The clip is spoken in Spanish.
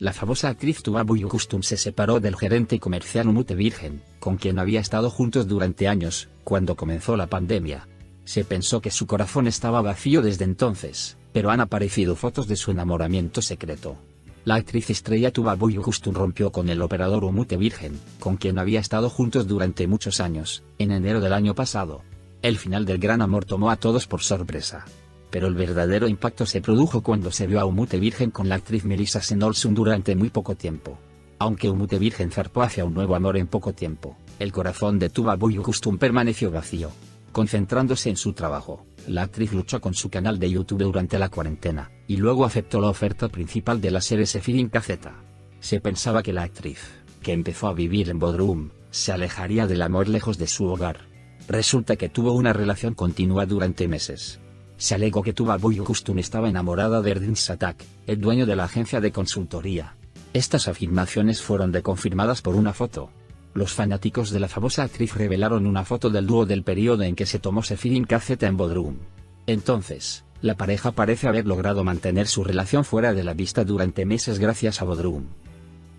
La famosa actriz Tuba Buyukustum se separó del gerente comercial Umute Virgen, con quien había estado juntos durante años, cuando comenzó la pandemia. Se pensó que su corazón estaba vacío desde entonces, pero han aparecido fotos de su enamoramiento secreto. La actriz estrella Tuba Buyukustum rompió con el operador Umute Virgen, con quien había estado juntos durante muchos años, en enero del año pasado. El final del gran amor tomó a todos por sorpresa pero el verdadero impacto se produjo cuando se vio a Umute Virgen con la actriz Melissa Senolsson durante muy poco tiempo. Aunque Umute Virgen zarpó hacia un nuevo amor en poco tiempo, el corazón de Tuba Buyukustum permaneció vacío. Concentrándose en su trabajo, la actriz luchó con su canal de YouTube durante la cuarentena, y luego aceptó la oferta principal de la serie Sefidin Cazeta. Se pensaba que la actriz, que empezó a vivir en Bodrum, se alejaría del amor lejos de su hogar. Resulta que tuvo una relación continua durante meses, se alegó que Tuba Buyukustun estaba enamorada de Erdin Satak, el dueño de la agencia de consultoría. Estas afirmaciones fueron deconfirmadas por una foto. Los fanáticos de la famosa actriz revelaron una foto del dúo del periodo en que se tomó Sefidin Kazeta en Bodrum. Entonces, la pareja parece haber logrado mantener su relación fuera de la vista durante meses gracias a Bodrum.